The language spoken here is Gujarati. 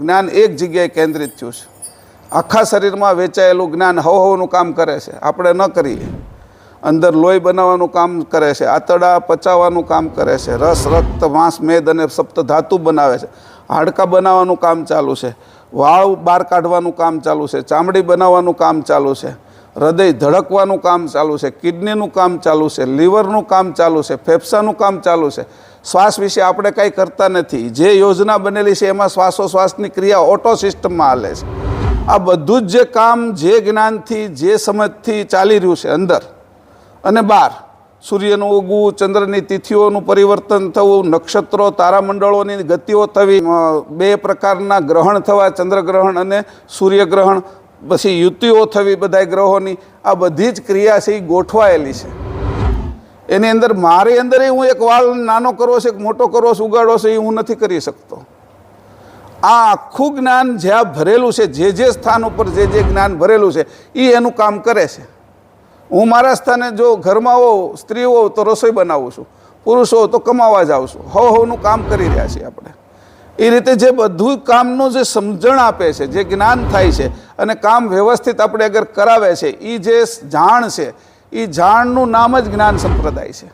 જ્ઞાન એક જગ્યાએ કેન્દ્રિત થયું છે. આખા શરીરમાં વેચાયેલું જ્ઞાન હવ કામ કરે છે. આપણે ન કરીએ. અંદર લોહી બનાવવાનું કામ કરે છે. આંતરડા પચાવવાનું કામ કરે છે. રસ, રક્ત, માંસ, મેદ અને સપ્ત ધાતુ બનાવે છે. હાડકાં બનાવવાનું કામ ચાલુ છે. વાળ બહાર કાઢવાનું કામ ચાલુ છે. ચામડી બનાવવાનું કામ ચાલુ છે. હૃદય ધડકવાનું કામ ચાલુ છે, કિડનીનું કામ ચાલુ છે, લીવરનું કામ ચાલુ છે, ફેફસાનું કામ ચાલુ છે. શ્વાસ વિશે આપણે કાંઈ કરતા નથી. જે યોજના બનેલી છે એમાં શ્વાસોશ્વાસની ક્રિયા ઓટો સિસ્ટમમાં હાલે છે. આ બધું જ જે કામ, જે જ્ઞાનથી, જે સમજથી ચાલી રહ્યું છે અંદર. અને બહાર. સૂર્યનું ઉગવું, ચંદ્રની તિથિઓનું પરિવર્તન થવું, નક્ષત્રો, તારામંડળોની ગતિઓ થવી બે પ્રકારના ગ્રહણ થવા, ચંદ્રગ્રહણ અને સૂર્યગ્રહણ. પછી યુતિઓ થવી બધા ગ્રહોની આ બધી જ ક્રિયા છે, એ ગોઠવાયેલી છે. એની અંદર મારી અંદર હું એક વાળ નાનો કરવો છે મોટો કરવો છે, ઉગાડવો છે, એ હું નથી કરી શકતો. આ આખું જ્ઞાન જ્યાં ભરેલું છે, જે જે સ્થાન ઉપર જે જે જ્ઞાન ભરેલું છે એ એનું કામ કરે છે. હું મારા સ્થાને જો ઘરમાં હોઉં સ્ત્રી હોઉં, તો રસોઈ બનાવું છું. પુરુષ તો કમાવા જાઉં છું. હવ હવનું કામ કરી રહ્યા છીએ આપણે. એ રીતે જે બધું કામનું જે સમજણ આપે છે, જે જ્ઞાન થાય છે અને કામ વ્યવસ્થિત આપણે અગર કરાવે છે એ જે જાણ છે એ જાણનું નામ જ જ્ઞાન સંપ્રદાય છે.